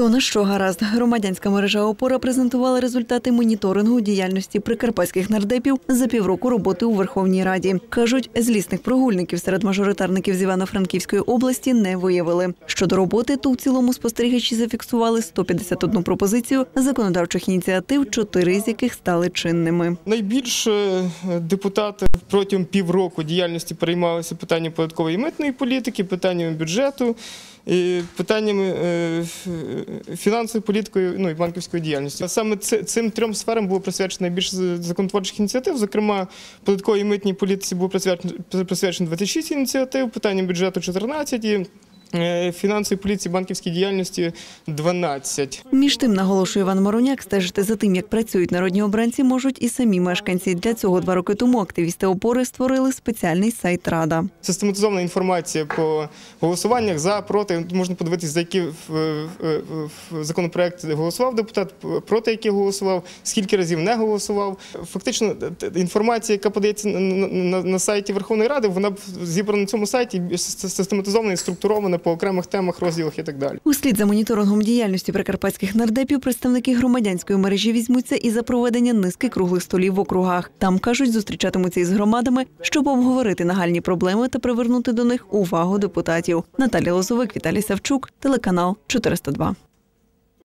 Хто на що гаразд? Громадянська мережа опора презентувала результати моніторингу діяльності прикарпатських нардепів за півроку роботи у Верховній Раді. кажуть, злісних прогульників серед мажоритарників з Івано-Франківської області не виявили. Щодо роботи, то в цілому спостерігачі зафіксували 151 пропозицію законодавчих ініціатив, чотири з яких стали чинними. Найбільше депутати протягом півроку діяльності переймалися питанням податкової і митної політики, питаннями бюджету, і питаннями е, фінансової політикою ну, і банківської діяльності. Саме цим трьом сферам було присвячено найбільше законотворчих ініціатив. Зокрема, податковій митній політиці було присвячено, присвячено 26 ініціатив, питанням бюджету 14 і е, фінансової поліції банківській діяльності 12. Між тим, наголошує Іван Мороняк, стежити за тим, як працюють народні обранці, можуть і самі мешканці. Для цього два роки тому активісти опори створили спеціальний сайт Рада. Систематизована інформація по голосуваннях за, проти. Можна подивитися, за які в, в законопроект голосував депутат, проти яких голосував, скільки разів не голосував. Фактично, інформація, яка подається на, сайті Верховної Ради, вона зібрана на цьому сайті, систематизована і структурована по окремих темах, розділах і так далі. Услід за моніторингом діяльності прикарпатських нардепів представники громадянської мережі візьмуться і за проведення низки круглих столів в округах. Там кажуть, зустрічатимуться із громадами, щоб обговорити нагальні проблеми та привернути до них увагу депутатів. Наталія Лозовик, Віталій Савчук, телеканал 402.